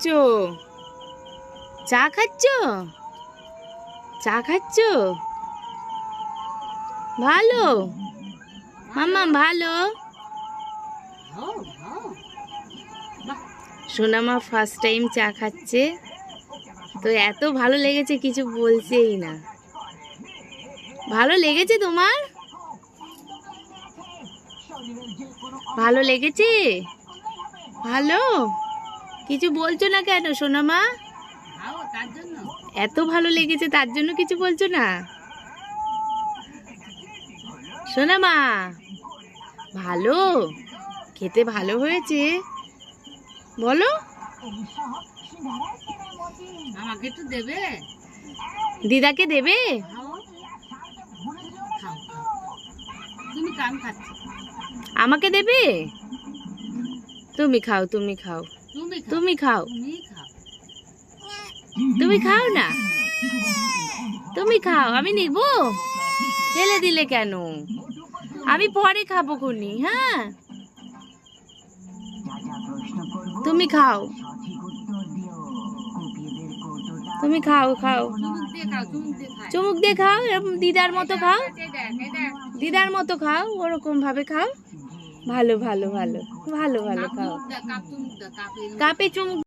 খাচ্ছ? চা খাচ্ছ? চা খাচ্ছ? ভালো। মাম্মা, ভালো? সোনামা ফার্স্ট টাইম চা খাচ্ছে। তো এত ভালো লেগেছে, কিছু বলছেই না। ভালো লেগেছে তোমার? ভালো লেগেছে? ভালো? কিছু বলছো না কেন সোনামা? এত ভালো লেগেছে তার জন্য কিছু বলছো না? সোনামা ভালো? খেতে ভালো হয়েছে? বলো। আমাকে একটু দেবে? দিদাকে দেবে? আমাকে দেবে? তুমি খাও তুমি খাও। তুমি খাও। তুমি খাও। না? তুমি খাও আমি নিব? ফেলে দিলে কেন? আমি পরে খাব খুনি হ্যাঁ? তুমি খাও। তুমি খাও খাও। চুমুক দিয়ে খাও এরকম দিদার মতো খাও? দিদার মতো খাও ওরকম ভাবে খাও? ভালো ভালো ভালো ভালো ভালো খাও কাপে চুমুক